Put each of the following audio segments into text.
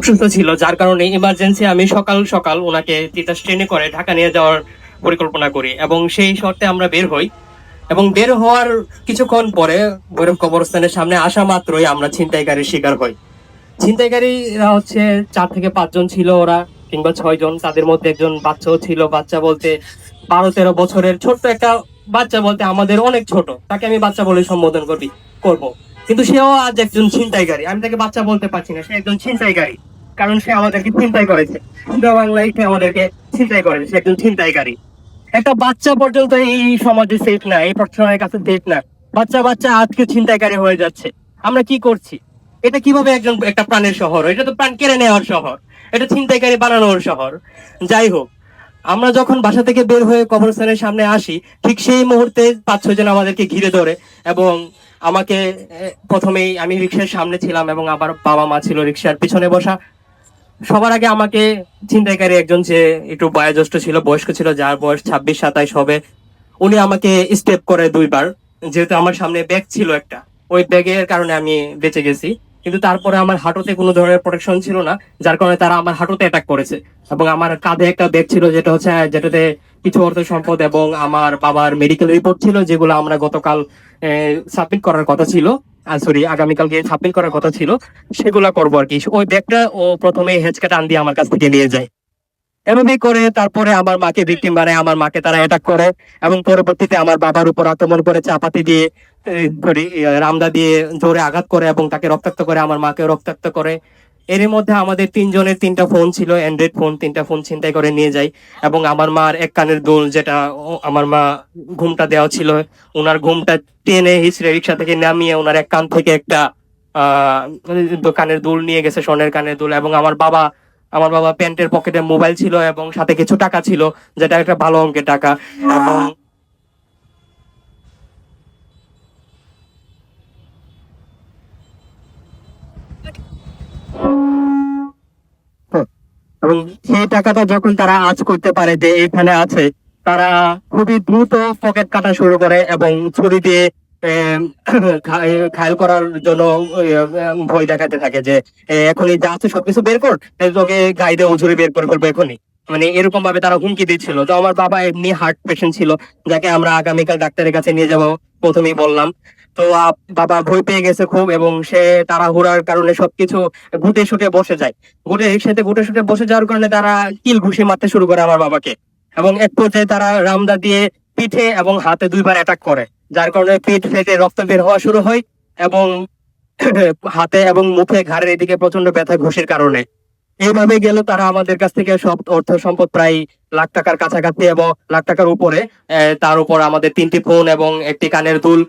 অসুস্থ ছিল, যার কারণে ইমার্জেন্সি আমি সকাল সকাল ওনাকে তিতাস ট্রেনে করে ঢাকা নিয়ে যাওয়ার পরিকল্পনা করি এবং সেই শর্তে আমরা বের হই এবং বের হওয়ার কিছুক্ষণ পরে ভৈরব কবরস্থানের সামনে আসা মাত্রই আমরা ছিনতাইকারীর শিকার হই। ছিনতাইকারীরা হচ্ছে চার থেকে পাঁচজন ছিল ওরা কিংবা ছয় জন, তাদের মধ্যে একজন বাচ্চাও ছিল। বাচ্চা বলতে বারো তেরো বছরের ছোট্ট একটা বাচ্চা বলতে আমাদের অনেক ছোট, তাকে আমি বাচ্চা বলে সম্বোধন করবি, করব। কিন্তু সেও আজ একজন ছিনতাইকারী আমি তাকে বাচ্চা বলতে পারছি না, সে একজন ছিনতাইকারী কারণ সে আমাদেরকে ছিনতাই করেছে। পুরো বাংলায় সে আমাদেরকে ছিনতাই করেছে সে একজন ছিনতাইকারী। একটা বাচ্চা পর্যন্ত এই সমাজে সেফ না, এই প্রশাসনের কাছে সেফ না। বাচ্চা বাচ্চা আজকে ছিনতাইকারী হয়ে যাচ্ছে। আমরা কি করছি? এটা কীভাবে একজন, একটা প্রাণের শহর? এটা তো প্রাণ কেড়ে নেওয়ার শহর। এটা ছিনতাইকারী বানানোর শহর। যাই হোক, আমরা যখন বাসা থেকে বের হয়ে কবরস্থানের সামনে আসি, ঠিক সেই মুহূর্তে পাঁচ ছয় জন আমাদেরকে ঘিরে ধরে এবং আমাকে প্রথমেই আমি রিক্সার সামনে ছিলাম এবং আমার বাবা মা ছিল রিক্সার পিছনে বসা। সবার আগে আমাকে ছিনতাইকারী একজন যে একটু বয়োজ্যেষ্ঠ ছিল, বয়স্ক ছিল, যার বয়স ছাব্বিশ, সাতাইশ হবে। উনি আমাকে স্টেপ করে দুইবার। যেহেতু আমার সামনে ব্যাগ ছিল একটা, ওই ব্যাগের কারণে আমি বেঁচে গেছি। কিন্তু তারপরে আমার হাঁটুতে কোনো ধরনের প্রোটেকশন ছিল না, যার কারণে তারা আমার হাঁটুতে অ্যাটাক করেছে। এবং আমার কাঁধে একটা ব্যাগ ছিল, যেটা হচ্ছে যেটাতে কিছু অর্থ সম্পদ এবং আমার বাবার মেডিকেল রিপোর্ট ছিল, যেগুলো আমরা গতকাল সাবমিট করার কথা ছিল। সরি আগামীকালকে সাবমিট করার কথা ছিল, সেগুলা করব আর কি। ওই ব্যাগটা ও প্রথমে দিয়ে আমার কাছ থেকে নিয়ে যায়। এভাবে করে তারপরে আমার মাকে ভিকটিম বানায়, আমার মাকে তারা অ্যাটাক করে এবং পরবর্তীতে আমার বাবার উপর আক্রমণ করে চাপাতি দিয়ে রামদা দিয়ে জোরে আঘাত করে এবং তাকে রক্তাক্ত করে, আমার মাকে রক্তাক্ত করে। এর মধ্যে আমাদের তিনজনের তিনটা ফোন ছিল অ্যান্ড্রয়েড ফোন, তিনটা ফোন ছিনতাই করে নিয়ে যায় এবং আমার মার এক কানের দোল যেটা আমার মা ঘুমটা দেওয়া ছিল ওনার ঘুমটা টেনে হিসড়ে রিক্সা থেকে নামিয়ে ওনার এক কান থেকে একটা আহ কানের দুল নিয়ে গেছে, স্বর্ণের কানের দুল। এবং আমার বাবা আমার বাবা প্যান্টের পকেটে মোবাইল ছিল এবং সাথে কিছু টাকা ছিল, যেটা একটা ভালো অঙ্কের টাকা। এবং এবং সেই টাকাটা যখন তারা আজ করতে পারে যে এখানে আছে তারা খুবই দ্রুত পকেট কাটা শুরু করে এবং ছুরি দিয়ে এম, খা- করার জন্য ভয় দেখাতে থাকে যে এখনই যা আছে সবকিছু বের কর তোকে গাইডে উজুরি বের করে করব এখনই। মানে এরকম ভাবে তারা হুমকি দিচ্ছিল। তো আমার বাবা এমনি হার্ট পেশেন্ট ছিল যাকে আমরা আগামীকাল ডাক্তারের কাছে নিয়ে যাব প্রথমেই বললাম। তো বাবা ভয় পেয়ে গেছে খুব এবং সে তাড়াহুড়ার কারণে সবকিছু ঘুটে শুটে বসে যায়। ঘুটে একসাথে ঘুটে শুটে বসে যাওয়ার কারণে তারা কিল ঘুষি মারতে শুরু করে আমার বাবাকে এবং এক পর্যায়ে তারা রামদা দিয়ে পিঠে এবং হাতে দুইবার অ্যাটাক করে, যার কারণে পিঠ ফেটে রক্ত বের হওয়া শুরু হয় এবং হাতে এবং মুখে ঘাড়ের এদিকে প্রচণ্ড ব্যথা ঘুষির কারণে। এইভাবে গেল তারা আমাদের কাছ থেকে সব অর্থ সম্পদ প্রায় লাখ টাকার কাছাকাছি এবং লাখ টাকার উপরে তার উপর আমাদের তিনটি ফোন এবং একটি কানের দুল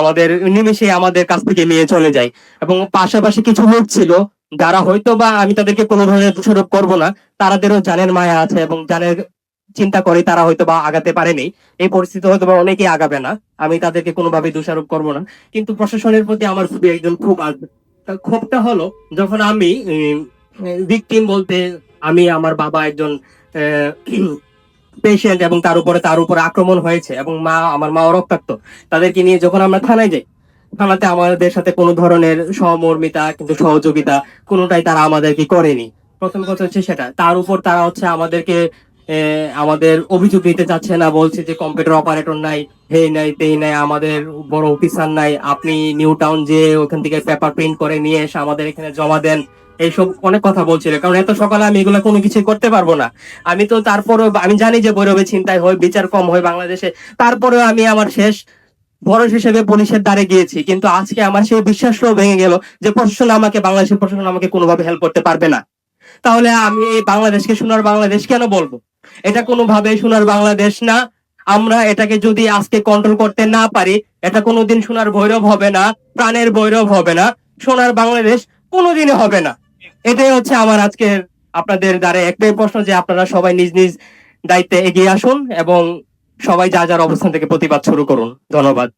আমাদের নিমিশে আমাদের কাছ থেকে নিয়ে চলে যায়। এবং পাশাপাশি কিছু লোক ছিল, যারা হয়তো বা আমি তাদেরকে কোনো ধরনের দোষারোপ করব না, তারাদেরও জানের মায়া আছে এবং জানের চিন্তা করে তারা হয়তো বা আগাতে পারেনি। এই পরিস্থিতি হয়তো বা অনেকেই আগাবে না, আমি তাদেরকে কোনোভাবে দোষারোপ করব না। কিন্তু প্রশাসনের প্রতি আমার খুবই একজন খুব ক্ষোভটা হলো, যখন আমি ভিকটিম বলতে আমি আমার বাবা একজন পেশেন্ট এবং তার উপরে তার উপরে আক্রমণ হয়েছে এবং মা, আমার মা রক্তাক্ত তাদেরকে নিয়ে যখন আমরা থানায় যাই, থানাতে আমাদের সাথে কোনো ধরনের সহমর্মিতা কিন্তু সহযোগিতা কোনোটাই তারা আমাদেরকে করেনি। প্রথম কথা হচ্ছে সেটা, তার উপর তারা হচ্ছে আমাদেরকে আমাদের অভিযোগ নিতে চাচ্ছে না, বলছে যে কম্পিউটার অপারেটর নাই হেই নাই তেই নাই, আমাদের বড় অফিসার নাই, আপনি নিউ টাউন যে ওখান থেকে পেপার প্রিন্ট করে নিয়ে এসে আমাদের এখানে জমা দেন এইসব অনেক কথা বলছিল, কারণ এত সকালে আমি এগুলো কোনো কিছু করতে পারব না। আমি তো তারপরে আমি জানি যে বৈরবে চিন্তায় হয়, বিচার কম হয় বাংলাদেশে। তারপরেও আমি আমার শেষ বরস হিসেবে পুলিশের দ্বারে গিয়েছি, কিন্তু আজকে আমার সেই বিশ্বাসটাও ভেঙে গেল যে প্রশাসন আমাকে, বাংলাদেশের প্রশাসন আমাকে কোনোভাবে হেল্প করতে পারবে না। তাহলে আমি এই বাংলাদেশকে সোনার বাংলাদেশ কেন বলব? এটা কোনোভাবে সোনার বাংলাদেশ না। আমরা এটাকে যদি আজকে কন্ট্রোল করতে না পারি, এটা কোনোদিন সোনার ভৈরব হবে না, প্রাণের ভৈরব হবে না, সোনার বাংলাদেশ কোনোদিনই হবে না। এটাই হচ্ছে আমার আজকের আপনাদের দ্বারা একটাই প্রশ্ন যে আপনারা সবাই নিজ নিজ দায়িত্বে এগিয়ে আসুন এবং সবাই যা যার অবস্থান থেকে প্রতিবাদ শুরু করুন। ধন্যবাদ।